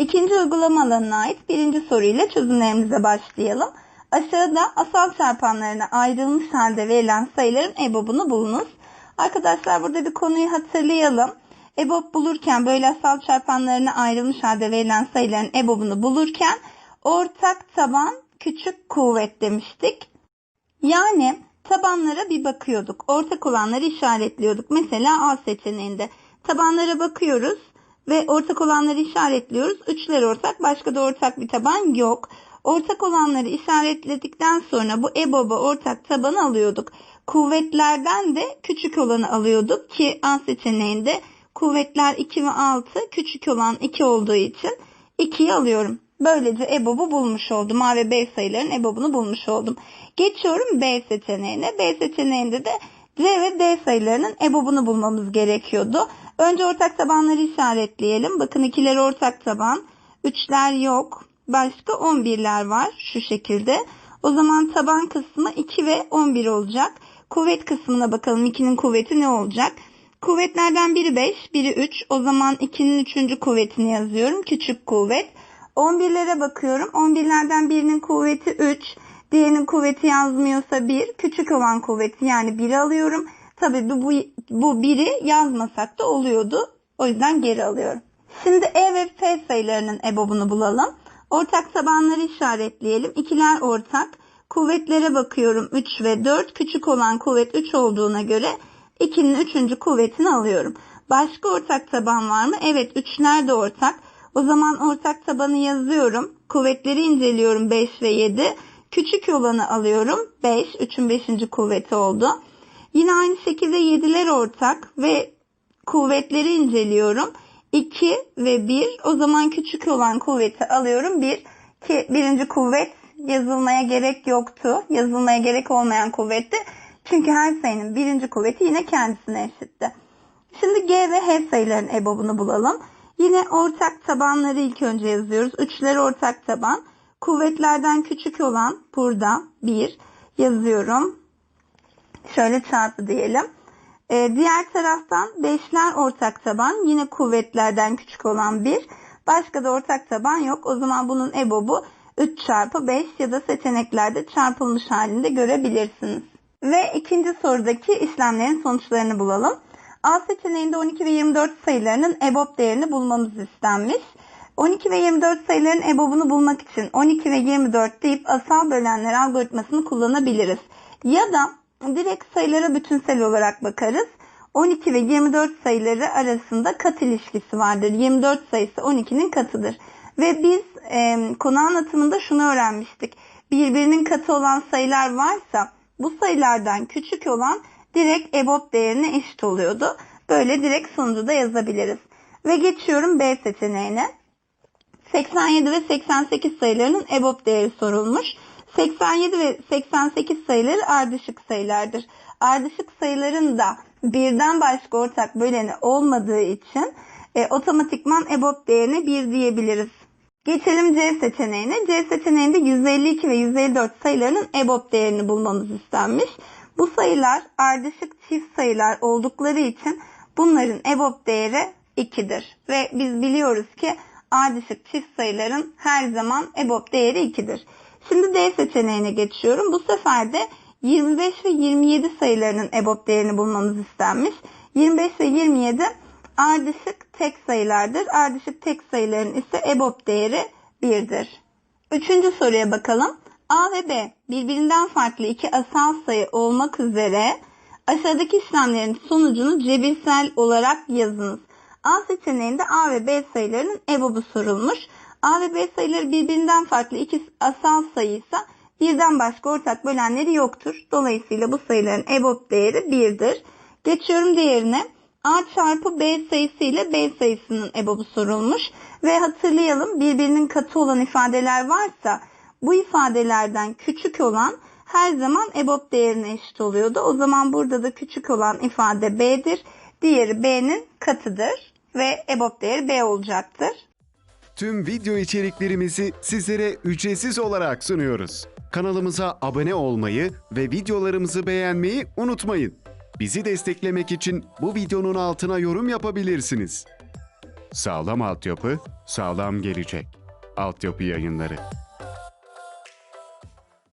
İkinci uygulama alanına ait birinci soruyla çözümlerimize başlayalım. Aşağıda asal çarpanlarına ayrılmış halde verilen sayıların EBOB'unu bulunuz. Arkadaşlar burada bir konuyu hatırlayalım. EBOB bulurken böyle asal çarpanlarına ayrılmış halde verilen sayıların EBOB'unu bulurken ortak taban küçük kuvvet demiştik. Yani tabanlara bir bakıyorduk. Ortak olanları işaretliyorduk. Mesela A seçeneğinde tabanlara bakıyoruz ve ortak olanları işaretliyoruz. Üçler ortak, başka da ortak bir taban yok. Ortak olanları işaretledikten sonra bu EBOB'a ortak tabanı alıyorduk. Kuvvetlerden de küçük olanı alıyorduk ki A seçeneğinde kuvvetler 2 ve 6 küçük olan 2 olduğu için 2'yi alıyorum. Böylece EBOB'u bulmuş oldum. A ve B sayıların EBOB'unu bulmuş oldum. Geçiyorum B seçeneğine. B seçeneğinde de C ve D sayılarının EBOB'unu bulmamız gerekiyordu. Önce ortak tabanları işaretleyelim. Bakın ikileri ortak taban. Üçler yok. Başka 11'ler var şu şekilde. O zaman taban kısmı 2 ve 11 olacak. Kuvvet kısmına bakalım 2'nin kuvveti ne olacak? Kuvvetlerden biri 5, biri 3. O zaman 2'nin 3. kuvvetini yazıyorum. Küçük kuvvet. 11'lere bakıyorum. 11'lerden birinin kuvveti 3. Diğerinin kuvveti yazmıyorsa 1. Küçük olan kuvveti yani 1'i alıyorum. Tabii bu, bu, 1'i yazmasak da oluyordu. O yüzden geri alıyorum. Şimdi E ve F sayılarının EBOB'unu bulalım. Ortak tabanları işaretleyelim. İkiler ortak. Kuvvetlere bakıyorum 3 ve 4. Küçük olan kuvvet 3 olduğuna göre 2'nin 3. kuvvetini alıyorum. Başka ortak taban var mı? Evet 3'ler de ortak. O zaman ortak tabanı yazıyorum. Kuvvetleri inceliyorum 5 ve 7. Küçük olanı alıyorum. 5. 3'ün 5. kuvveti oldu. Yine aynı şekilde 7'ler ortak ve kuvvetleri inceliyorum. 2 ve 1. O zaman küçük olan kuvveti alıyorum. 1 ki birinci kuvvet yazılmaya gerek yoktu. Yazılmaya gerek olmayan kuvvetti. Çünkü her sayının birinci kuvveti yine kendisine eşitti. Şimdi G ve H sayıların EBOB'unu bulalım. Yine ortak tabanları ilk önce yazıyoruz. Üçleri ortak taban. Kuvvetlerden küçük olan burada 1 yazıyorum. Şöyle çarpı diyelim. Ee, diğer taraftan 5'ler ortak taban. Yine kuvvetlerden küçük olan 1. Başka da ortak taban yok. O zaman bunun EBOB'u 3 çarpı 5 ya da seçeneklerde çarpılmış halinde görebilirsiniz. Ve ikinci sorudaki işlemlerin sonuçlarını bulalım. A seçeneğinde 12 ve 24 sayılarının EBOB değerini bulmamız istenmiş. 12 ve 24 sayıların EBOB'unu bulmak için 12 ve 24 deyip asal bölenler algoritmasını kullanabiliriz. Ya da direkt sayılara bütünsel olarak bakarız. 12 ve 24 sayıları arasında kat ilişkisi vardır. 24 sayısı 12'nin katıdır. Ve biz e, konu anlatımında şunu öğrenmiştik. Birbirinin katı olan sayılar varsa bu sayılardan küçük olan direkt EBOB değerine eşit oluyordu. Böyle direkt sonucu da yazabiliriz. Ve geçiyorum B seçeneğine. 87 ve 88 sayılarının EBOB değeri sorulmuş. 87 ve 88 sayıları ardışık sayılardır. Ardışık sayıların da birden başka ortak böleni olmadığı için e, otomatikman EBOB değerine 1 diyebiliriz. Geçelim C seçeneğine. C seçeneğinde 152 ve 154 sayılarının EBOB değerini bulmamız istenmiş. Bu sayılar ardışık çift sayılar oldukları için bunların EBOB değeri 2'dir. Ve biz biliyoruz ki ardışık çift sayıların her zaman EBOB değeri 2'dir. Şimdi D seçeneğine geçiyorum. Bu sefer de 25 ve 27 sayılarının EBOB değerini bulmamız istenmiş. 25 ve 27 ardışık tek sayılardır. Ardışık tek sayıların ise EBOB değeri 1'dir. Üçüncü soruya bakalım. A ve B birbirinden farklı iki asal sayı olmak üzere aşağıdaki işlemlerin sonucunu cebirsel olarak yazınız. A seçeneğinde A ve B sayılarının EBOB'u sorulmuş. A ve B sayıları birbirinden farklı iki asal sayıysa birden başka ortak bölenleri yoktur. Dolayısıyla bu sayıların EBOB değeri 1'dir. Geçiyorum diğerine. A çarpı B sayısı ile B sayısının EBOB'u sorulmuş. Ve hatırlayalım birbirinin katı olan ifadeler varsa bu ifadelerden küçük olan her zaman EBOB değerine eşit oluyordu. O zaman burada da küçük olan ifade B'dir. Diğeri B'nin katıdır ve EBOB değeri B olacaktır. Tüm video içeriklerimizi sizlere ücretsiz olarak sunuyoruz. Kanalımıza abone olmayı ve videolarımızı beğenmeyi unutmayın. Bizi desteklemek için bu videonun altına yorum yapabilirsiniz. Sağlam altyapı, sağlam gelecek. Altyapı Yayınları